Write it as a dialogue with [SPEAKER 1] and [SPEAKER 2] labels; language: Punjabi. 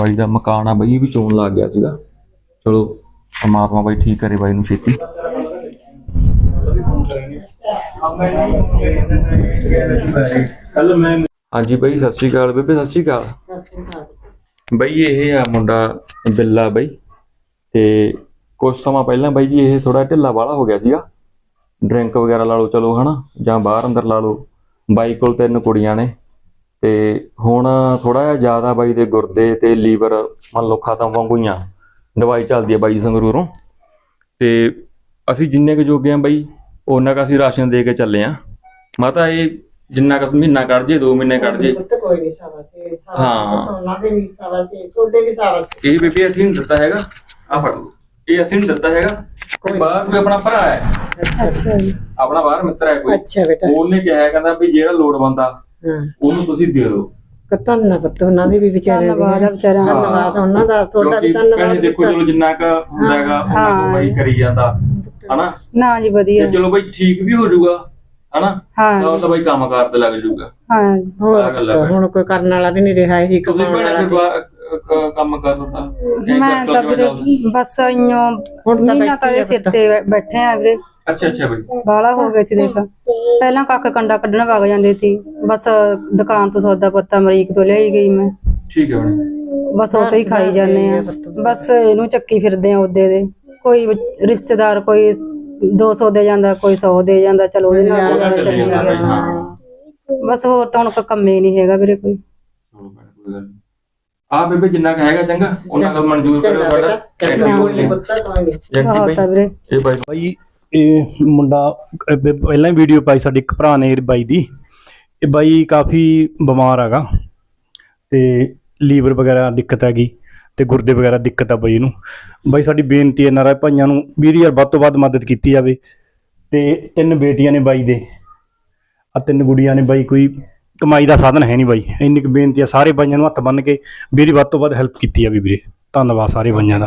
[SPEAKER 1] ਬਾਈ ਦਾ ਮਕਾਨ ਆ ਬਈ ਵੀ ਚੋਣ ਲੱਗ ਗਿਆ ਸੀਗਾ। ਚਲੋ, ਪਰਮਾਤਮਾ ਬਾਈ ਠੀਕ ਕਰੇ ਬਾਈ ਨੂੰ ਛੇਤੀ। ਹਾਂਜੀ ਬਾਈ, ਸਤਿ ਸ਼੍ਰੀ ਅਕਾਲ ਬੇਬੇ, ਸਤਿ ਸ਼੍ਰੀ ਅਕਾਲ। ਬਈ, ਇਹ ਆ ਮੁੰਡਾ ਬਿੱਲਾ ਬਈ। ਤੇ ਕੁਝ ਸਮਾਂ ਪਹਿਲਾਂ ਬਾਈ ਜੀ, ਇਹ ਥੋੜਾ ਢਿੱਲਾ ਵਾਲਾ ਹੋ ਗਿਆ ਸੀਗਾ। ਡਰਿੰਕ ਵਗੈਰਾ ਲਾ ਲਓ, ਚਲੋ, ਹਨਾ? ਜਾਂ ਬਾਹਰ ਅੰਦਰ ਲਾ ਲਓ। ਬਾਈ ਕੋਲ ਤਿੰਨ ਕੁੜੀਆਂ ਨੇ। ਤੇ ਹੁਣ ਥੋੜਾ ਜਿਹਾ ਜ਼ਿਆਦਾ ਬਾਈ ਦੇ ਗੁਰਦੇ ਤੇ ਲੀਵਰ ਮੰਨ ਲਓ ਖਤਮ ਵਾਂਗੂ ਹੀ ਆ। ਦਵਾਈ ਚੱਲਦੀ ਹੈ ਬਾਈ ਸੰਗਰੂਰੋਂ। ਤੇ ਅਸੀਂ ਜਿੰਨੇ ਕੁ ਜੋਗੇ ਆ ਬਾਈ ਉਹਨਾਂ ਕੁ ਅਸੀਂ ਰਾਸ਼ਨ ਦੇ ਕੇ ਚੱਲੇ ਆ। ਮਾਤਾ ਇਹ ਜਿੰਨਾ ਕੁ ਮਹੀਨਾ ਕੱਢ ਜੇ 2 ਮਹੀਨੇ ਕੱਢ ਜੇ।
[SPEAKER 2] ਕੋਈ ਨਹੀਂ ਸਾਵਾਸੇ
[SPEAKER 1] ਹਾਂ।
[SPEAKER 2] ਉਹਨਾਂ ਦੇ ਵੀ ਸਾਵਾਸੇ ਛੋਡੇ ਵੀ ਸਾਵਾਸੇ
[SPEAKER 1] ਇਹ ਬੇਬੀ ਅਸੀਂ ਨਹੀਂ ਦਿੱਤਾ ਹੈਗਾ। ਆ ਫੜ ਲਓ। ਇਹ ਅਸੀਂ ਨਹੀਂ ਦਿੱਤਾ ਹੈਗਾ। ਕੋਈ ਬਾਹਰ ਕੋਈ ਆਪਣਾ ਭਰਾ ਹੈ।
[SPEAKER 2] ਅੱਛਾ ਅੱਛਾ।
[SPEAKER 1] ਆਪਣਾ ਬਾਹਰ ਮਿੱਤਰ ਹੈ ਕੋਈ।
[SPEAKER 2] ਅੱਛਾ ਬੇਟਾ।
[SPEAKER 1] ਉਹਨੇ ਕਿਹਾ ਕਹਿੰਦਾ ਵੀ ਜਿਹੜਾ ਲੋੜ ਬੰਦਾ
[SPEAKER 2] ਹਾਂ
[SPEAKER 1] ਉਹਨੂੰ ਤੁਸੀਂ ਦੇ ਦਿਓ।
[SPEAKER 2] ਕਤਨ ਨਾ ਪੁੱਤ ਉਹਨਾਂ ਦੇ ਵੀ ਵਿਚਾਰੇ
[SPEAKER 3] ਧੰਨਵਾਦ ਆ ਵਿਚਾਰਾ
[SPEAKER 2] ਧੰਨਵਾਦ ਉਹਨਾਂ ਦਾ ਤੁਹਾਡਾ ਵੀ
[SPEAKER 1] ਕਿਉਂਕਿ
[SPEAKER 2] ਧੰਨਵਾਦ
[SPEAKER 1] ਕਹਿੰਦੇ ਦੇਖੋ ਚਲੋ ਜਿੰਨਾ ਕ ਹੁੰਦਾ ਹੈਗਾ ਉਹਨਾਂ ਕੋ ਬਾਈ ਕਰੀ ਜਾਂਦਾ। ਹਨਾ?
[SPEAKER 3] ਨਾ ਜੀ ਵਧੀਆ।
[SPEAKER 1] ਤੇ ਚਲੋ ਬਾਈ ਠੀਕ ਵੀ ਹੋ ਜਾਊਗਾ ਹਨਾ?
[SPEAKER 3] ਹਾਂ
[SPEAKER 1] ਤਾਂ ਉਹ ਤਾਂ ਬਾਈ ਕੰਮ ਕਾਰ ਤੇ ਲੱਗ ਜਾਊਗਾ।
[SPEAKER 3] ਹਾਂ
[SPEAKER 2] ਹੋਰ
[SPEAKER 1] ਆਹ ਗੱਲ ਆ
[SPEAKER 2] ਪੁੱਤ, ਹੁਣ ਕੋਈ ਕਰਨ ਵਾਲਾ ਵੀ ਨਹੀਂ ਰਿਹਾ ਇਹੀ
[SPEAKER 1] ਤੁਸੀਂ
[SPEAKER 2] ਕਮਾਉਣ
[SPEAKER 1] ਭੈਣੇ
[SPEAKER 2] ਵਾਲਾ
[SPEAKER 1] ਫਿਰ ਬਾ- ਕ- ਕੰਮ ਕਰ ਤੁਹਾਡਾ
[SPEAKER 3] ਮੈਂ ਤਾਂ? ਵੀਰੇ ਬਸ ਇਉਂ
[SPEAKER 2] ਹੁਣ ਤਾਂ
[SPEAKER 3] ਮਹੀਨਾ ਤਾਂ
[SPEAKER 2] ਬੈਠੀ
[SPEAKER 3] ਦੇ
[SPEAKER 2] ਆ
[SPEAKER 3] ਸਿਰ। ਤੇ। ਬੈਠੇ ਆ ਵੀਰੇ।
[SPEAKER 1] ਅੱਛਾ ਅੱਛਾ ਬਾਈ।
[SPEAKER 3] ਬਾਲਾ ਹੋ ਗਏ ਸੀ ਦੇਖ। ਪਹਿਲਾਂ ਕੱਖ ਕੰਡਾ ਕੱਢਣ ਵਗ ਜਾਂਦੇ ਸੀ। ਬਸ ਦੁਕਾਨ ਤੋਂ ਸੌਦਾ ਪੱਤਾ ਅਮਰੀਕ ਤੋਂ ਲਿਆਈ ਗਈ ਮੈਂ।
[SPEAKER 1] ਠੀਕ ਹੈ ਬਣੇ।
[SPEAKER 3] ਬਸ ਉਹ ਤੋਂ ਹੀ ਖਾਈ ਜਾਂਦੇ ਆ। ਬਸ ਇਹਨੂੰ ਚੱਕੀ ਫਿਰਦੇ ਆ ਉਹਦੇ ਦੇ। ਕੋਈ ਰਿਸ਼ਤੇਦਾਰ ਕੋਈ 200 ਦੇ ਜਾਂਦਾ ਕੋਈ 100 ਦੇ ਜਾਂਦਾ ਚਲੋ ਉਹਦੇ ਨਾਲ
[SPEAKER 1] ਚੱਲੀ ਜਾਂਦਾ। ਬਾਈ। ਹਾਂ।
[SPEAKER 3] ਬਸ ਹੋਰ ਤਾਂ ਹੁਣ ਕੋਈ ਕੰਮੇ ਨਹੀਂ ਹੈਗਾ ਵੀਰੇ ਕੋਈ।
[SPEAKER 1] ਚਲੋ ਭੈਣੇ, ਕੋਈ ਗੱਲ ਨੀ। ਆ ਬੇਬੇ ਜਿੰਨਾ ਕੁ ਹੈਗਾ ਚੰਗਾ ਉਹਨਾਂ ਦਾ ਮਨਜ਼ੂਰ
[SPEAKER 2] ਚੰਗਾ
[SPEAKER 1] ਸਾਡਾ।
[SPEAKER 3] ਆ
[SPEAKER 1] ਬਾਈ। ਇਹ ਬਾਈ
[SPEAKER 4] ਬਾਈ ਇਹ ਮੁੰਡਾ ਪਹਿਲਾਂ ਹੀ ਵੀਡੀਓ ਪਾਈ ਸਾਡੇ ਇੱਕ ਭਰਾ ਨੇ ਬਾਈ ਦੀ। ਇਹ ਬਾਈ ਕਾਫੀ ਬਿਮਾਰ ਹੈਗਾ ਤੇ ਲੀਵਰ ਵਗੈਰਾ ਦਿੱਕਤ ਹੈਗੀ ਤੇ ਗੁਰਦੇ ਵਗੈਰਾ ਦਿੱਕਤ ਆ ਬਾਈ ਨੂੰ। ਬਾਈ ਸਾਡੀ ਬੇਨਤੀ ਹੈ ਨਾਰਾ ਭਾਈਆਂ ਨੂੰ ਵੀਰ ਯਾਰ ਵੱਧ ਤੋਂ ਵੱਧ ਮਦਦ ਕੀਤੀ ਜਾਵੇ ਤੇ ਤਿੰਨ ਬੇਟੀਆਂ ਨੇ ਬਾਈ ਦੇ। ਆ ਤਿੰਨ ਗੁੜੀਆਂ ਨੇ ਬਾਈ ਕੋਈ ਕਮਾਈ ਦਾ ਸਾਧਨ ਹੈ ਨਹੀਂ ਬਾਈ। ਇੰਨੀ ਕੁ ਬੇਨਤੀ ਆ, ਸਾਰੇ ਬਾਈਆਂ ਨੂੰ ਹੱਥ ਬੰਨ ਕੇ ਵੀਰੀ ਵੱਧ ਤੋਂ ਵੱਧ ਹੈਲਪ ਕੀਤੀ ਜਾਵੇ ਵੀਰੇ ਧੰਨਵਾਦ ਸਾਰੇ ਬਾਈਆਂ ਦਾ।